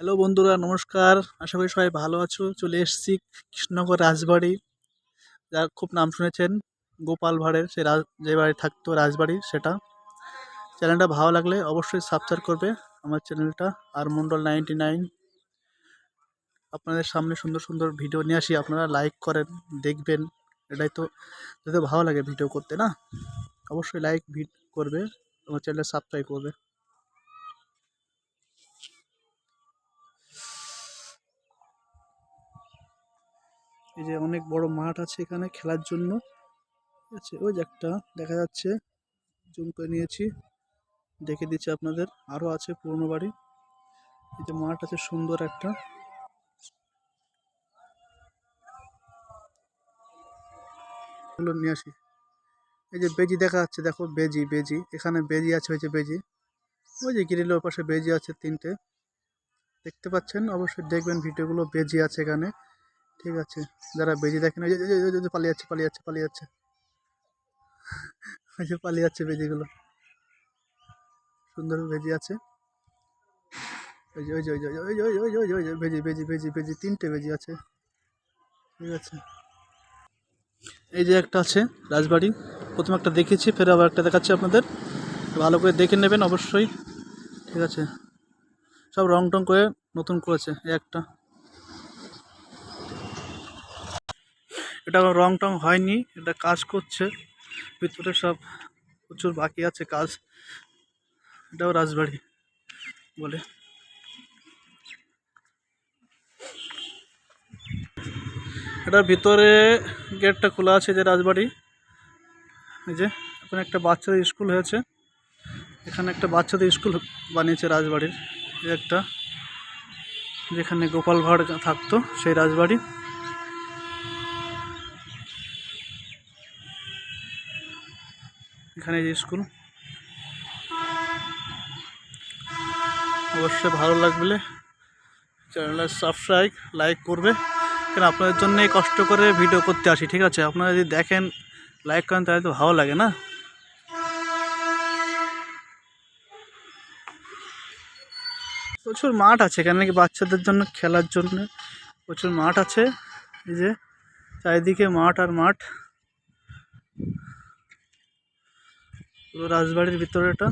Hello বন্ধুরা, নমস্কার। আশা করি সবাই ভালো আছো। চলে এসেছি কৃষ্ণনগর রাজবাড়ি। যার খুব নাম শুনেছেন গোপাল ভাঁড়ের, সে রাজ, যে বাড়ি থাকতো রাজবাড়ি, সেটা। চ্যানেলটা ভালো লাগলে অবশ্যই সাবস্ক্রাইব করবে আমার চ্যানেলটা আর মন্ডল নাইনটি নাইন। আপনাদের সামনে সুন্দর সুন্দর ভিডিও নিয়ে আসি। আপনারা লাইক করেন, দেখবেন। এটাই তো যদি ভালো লাগে ভিডিও করতে, না? অবশ্যই লাইক ভিড করবে, আমার চ্যানেলটা সাবস্ক্রাইব করবে। এই যে অনেক বড় মাঠ আছে এখানে খেলার জন্য। আছে ওই যে একটা দেখা যাচ্ছে, জুম করে নিয়েছি। দেখে দিচ্ছি আপনাদের আরও আছে পুরনো বাড়ি। এই যে মাঠ আছে সুন্দর একটা। এগুলো নিয়ে আসি। এই যে বেজি দেখা যাচ্ছে, দেখো বেজি বেজি। এখানে বেজি আছে যে বেজি। ওই যে গ্রিলের পাশে বেজি আছে তিনটে। দেখতে পাচ্ছেন? অবশ্যই দেখবেন, ভিডিওগুলো বেজি আছে এখানে। ঠিক আছে। যারা বেজি দেখেন। ওই যে পালিয়ে যাচ্ছে পালিয়ে যাচ্ছে পালিয়ে যাচ্ছে। ওই যে পালিয়ে যাচ্ছে বেজিগুলো। সুন্দর বেজি আছে। ওই যে ওই যে, ওই ওই ওই তিনটে বেজি আছে। ঠিক আছে। এই যে একটা আছে, রাজবাড়ি। প্রথমে একটা দেখেছি, ফের আবার একটা দেখাচ্ছি আপনাদের। ভালো করে দেখে নেবেন অবশ্যই। ঠিক আছে। সব রং টং করে নতুন করেছে একটা। এটা রং টং হয়নি, এটা কাজ করছে, ভিতরে সব প্রচুর বাকি আছে কাজ। এটাও রাজবাড়ি বলে। এটার ভিতরে গেটটা খোলা আছে যে রাজবাড়ি। এই যে, এখানে একটা বাচ্চাদের স্কুল হয়েছে। এখানে একটা বাচ্চাদের স্কুল বানিয়েছে রাজবাড়ির। একটা, যেখানে গোপাল ভাঁড় থাকতো, সেই রাজবাড়ি। এখানে যে স্কুল অবশ্যই ভালো লাগবে চ্যানেলটা সাবস্ক্রাইব লাইক করবে। কেন আপনাদের জন্যই কষ্ট করে ভিডিও করতে আসি, ঠিক আছে? আপনারা যদি দেখেন লাইক করেন, তাহলে তো ভালো লাগে না? প্রচুর মাঠ আছে এখানে, নাকি বাচ্চাদের জন্য খেলার জন্য প্রচুর মাঠ আছে। এই যে চারিদিকে মাঠ আর মাঠ। রাজবাড়ির ভিতরে এটা